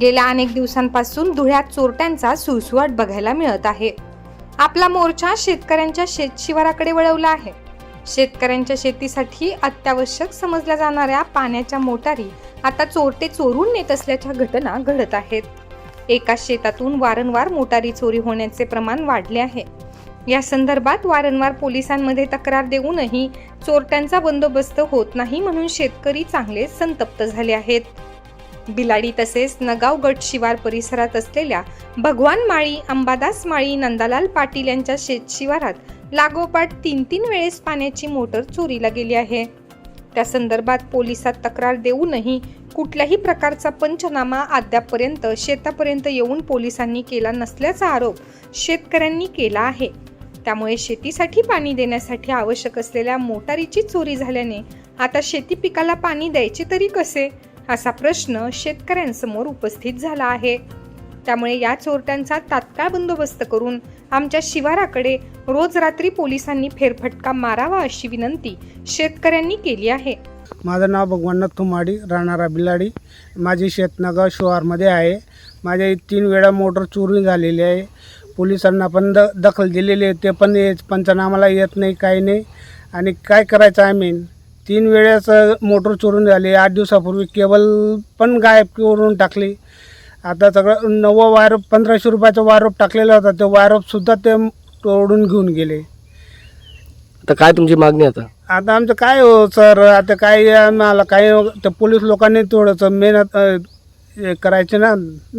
गेल्या अनेक दिवसांपासून धुळ्यात चोरट्यांचा सुळसुवाट बघायला मिळत आहे. आपला मोर्चा शेतकऱ्यांच्या शेतशिवाराकडे वळवला आहे. शेतकऱ्यांच्या शेतीसाठी अत्यावश्यक समजल्या जाणाऱ्या पाण्याच्या मोटारी आता चोरटे चोरून नेत असल्याच्या घटना घडत आहेत. एका शेतातून वारंवार मोटारी चोरी होण्याचे प्रमाण वाढले आहे. या संदर्भात वारंवार पोलिसांमध्ये तक्रार देऊनही चोरट्यांचा बंदोबस्त होत नाही म्हणून शेतकरी चांगले संतप्त झाले आहेत. बिलाडी तसेच नगाव गट शिवार परिसरात असलेल्या भगवान माळी अंबादास माळी नंदालाल पाटील यांच्या शेतशिवारात लागोपाठ तीन तीन वेळेस पाण्याची मोटर चोरीला गेली आहे. त्या संदर्भात पोलिसात तक्रार देऊनही कुठल्याही प्रकारचा पंचनामा अद्यापपर्यंत शेतापर्यंत येऊन पोलिसांनी केला नसल्याचा आरोप शेतकऱ्यांनी केला आहे. त्यामुळे शेतीसाठी पाणी देण्यासाठी आवश्यक असलेल्या मोटारीची चोरी झाल्याने आता शेती पिकाला पाणी द्यायचे तरी कसे? असा प्रश्न शेतकऱ्यांसमोर उपस्थित झाला आहे. त्यामुळे या चोरट्यांचा तात्काळ बंदोबस्त करून आमच्या शिवाराकडे रोज रात्री पोलिसांनी फेरफटका मारावा अशी विनंती शेतकऱ्यांनी केली आहे. माझं नाव भगवाननाथ तुमाडी राहणारा बिलाडी. माझी शेतनगाव शिवारमध्ये आहे. माझ्या तीन वेळा मोटर चोरी झालेली आहे. पोलिसांना पण द दखल दिलेली आहे. ते पण पंचनामाला येत नाही काही नाही. आणि काय करायचं आम्ही तीन वेळेस मोटर चोरून झाली. आठ दिवसापूर्वी केबल पण गायब करून टाकली. आता सगळं नवं वायरप पंधराशे रुपयाचा वायरप टाकलेला होता. ते वायरपसुद्धा ते तोडून घेऊन गेले. तर काय तुमची मागणी आता? आता आमचं काय हो सर? आता काय आम्हाला काही त्या पोलीस लोकांनी थोडंसं मेहनत हे करायचे ना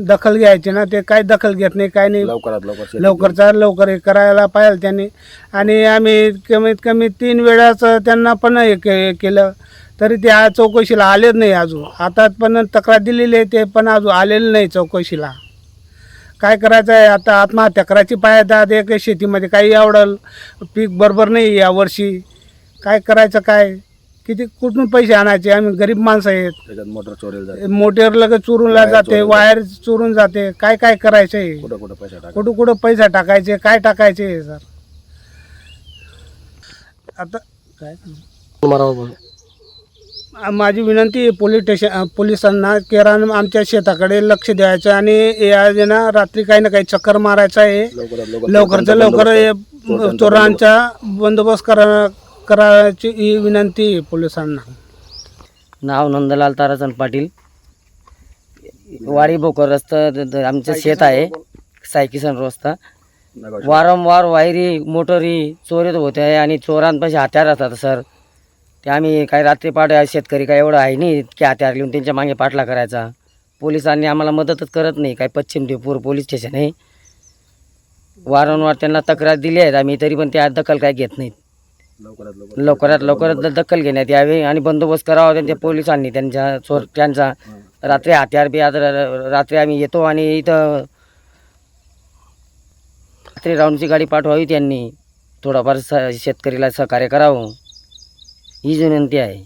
दखल घ्यायची ना ते काय दखल घेत नाही काय नाही. लवकरात लवकर लवकरचा लवकर हे करायला पाहिजे त्यांनी. आणि आम्ही कमीत कमी तीन वेळाच त्यांना पण हे के केलं. तरी ते आज चौकशीला आलेच नाही अजून. आता पण तक्रार दिलेली आहे ते पण अजून आलेले नाही चौकशीला. काय करायचं आहे? आता आत्महत्या करायची पाहिजे एक शेतीमध्ये काही एवढं पीक बरोबर नाही यावर्षी काय करायचं काय? किती कुठून पैसे आणायचे? आम्ही गरीब माणसं आहेत. त्याच्यात मोटर चोरीला जाते. मोटर लगेच चोरूनला जाते वायर चोरून जाते. काय काय करायचं? आहे कुठं कुठं पैसा टाका कुठं कुठं पैसा टाकायचे? काय टाकायचे सर? आता काय? आ- माझी विनंती आहे पोलीस स्टेशन पोलिसांना केरान आमच्या शेताकडे लक्ष द्यायचं आणि या जे ना रात्री काही ना काही चक्कर मारायचं आहे. लवकरात लवकर हे चोरांचा बंदोबस्त करा करायची ही विनंती आहे पोलिसांना. नाव नंदलाल ताराचंद पाटील. वाडी बोकर रस्ता द- द- आमचं शेत आहे. सायकिसन रस्ता. वारंवार वायरी मोटरी चोरीत होते आहे आणि चोरांपाशी हत्यार असतात सर. ते आम्ही काही रात्री पाठ शेतकरी काय एवढं आहे नाही की हत्यार लिहून त्यांच्या मागे पाठला करायचा. पोलिसांनी आम्हाला मदतच करत नाही काय पश्चिम देवपूर पोलीस स्टेशन आहे. वारंवार त्यांना तक्रार दिली आहेत आम्ही तरी पण त्या दखल काय घेत नाहीत. लवकरात लवकर लवकरात लवकर द- दखल घेण्यात यावी आणि बंदोबस्त करावा त्यांच्या पोलिसांनी त्यांच्या चोर त्यांचा रात्री हत्यार बी आता र- रात्री आम्ही येतो आणि इथं रात्री राऊंडची गाडी पाठवावी त्यांनी. थोडंफार स शेतकरीला सहकार्य करावं. हीच विनंती आहे.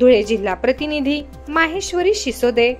धुळे जिल्हा प्रतिनिधी माहेश्वरी शिसोदे.